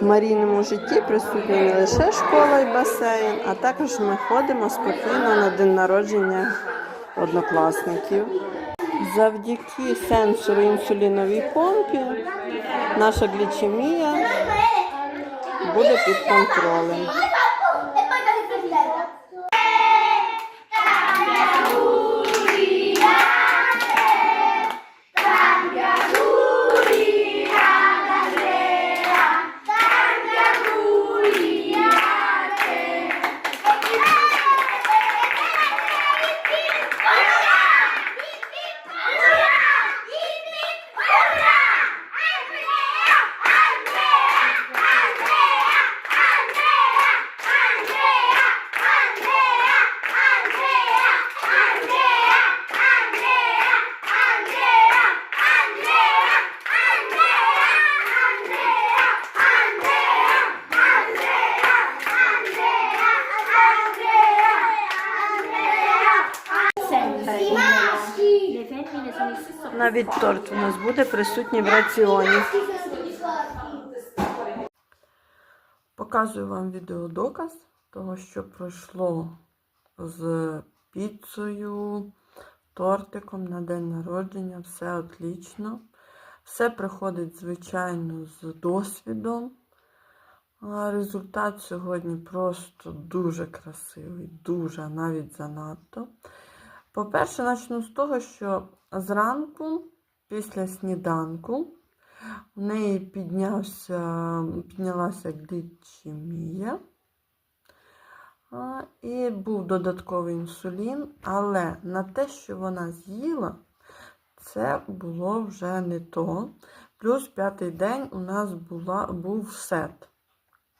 В марійному житті присутні не лише школа і басейн, а також ми ходимо спокійно на день народження однокласників. Завдяки сенсору інсуліновій помпі наша глічемія буде під контролем. Навіть торт у нас буде присутній в раціоні. Показую вам відеодоказ того, що пройшло з піцею, тортиком на день народження. Все отлично. Все приходить, звичайно, з досвідом. Результат сьогодні просто дуже красивий, дуже навіть занадто. По-перше, почну з того, що зранку, після сніданку, в неї піднявся, піднялася глічемія. І був додатковий інсулін, але на те, що вона з'їла, це було вже не то. Плюс п'ятий день у нас була, був сет.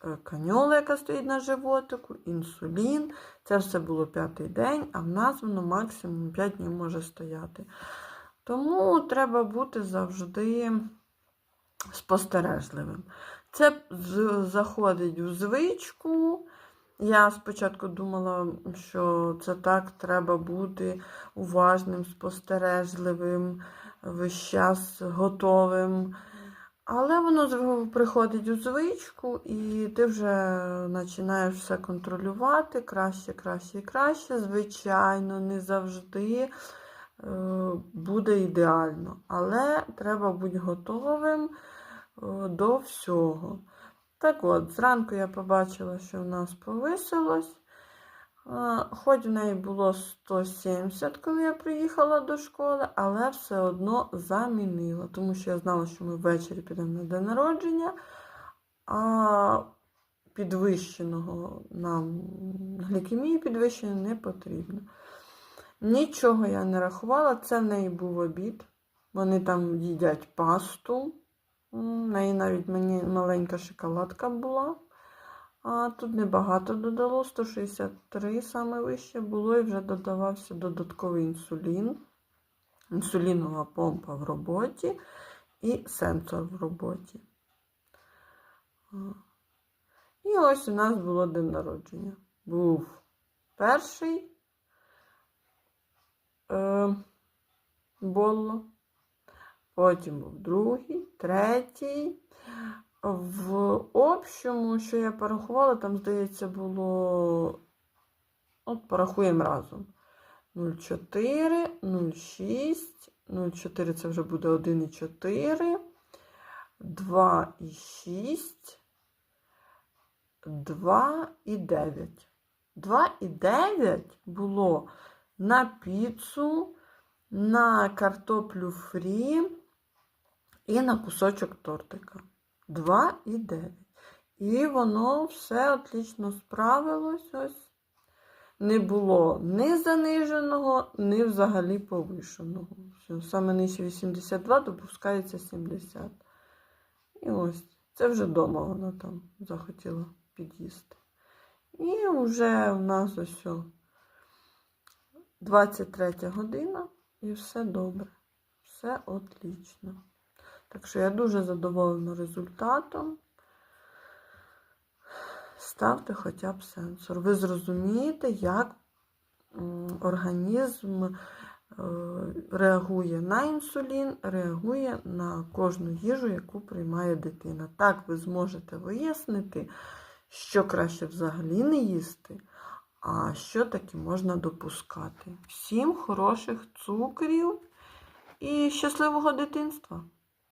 Е, Каньола, яка стоїть на животику, інсулін. Це все було п'ятий день, а в нас воно максимум 5 днів може стояти. Тому треба бути завжди спостережливим. Це заходить у звичку. Я спочатку думала, що це так треба бути уважним, спостережливим, весь час готовим. Але воно приходить у звичку, і ти вже починаєш все контролювати краще, краще і краще. Звичайно, не завжди е, буде ідеально, але треба бути готовим е, до всього. Так от, зранку я побачила, що в нас повисилось. Хоч в неї було 170, коли я приїхала до школи, але все одно замінила, тому що я знала, що ми ввечері підемо на день народження, а підвищеного нам глікемії підвищеної не потрібно. Нічого я не рахувала, це в неї був обід. Вони там їдять пасту. В неї навіть мені маленька шоколадка була. А тут небагато додало, 163 саме вище було, і вже додавався додатковий інсулін, інсулінова помпа в роботі і сенсор в роботі. І ось у нас було день народження. Був перший е, Болло, потім був другий, третій. В общому, що я порахувала, там, здається, було. От порахуємо разом. 0,4, 0,6, 0,4 це вже буде 1,4, 2,6, 2,9. 2,9 було на піцу, на картоплю фрі і на кусочок тортика. 2,9. І воно все отлично справилось. Ось. Не було ні заниженого, ні взагалі повишеного. Все, саме нижче 82, допускається 70. І ось, це вже вдома вона там захотіла під'їсти. І вже у нас ось о 23 година, і все добре. Все отлично. Так що я дуже задоволена результатом. Ставте хоча б сенсор. Ви зрозумієте, як організм е, реагує на інсулін, реагує на кожну їжу, яку приймає дитина. Так ви зможете вияснити, що краще взагалі не їсти, а що таки можна допускати. Всім хороших цукрів і щасливого дитинства!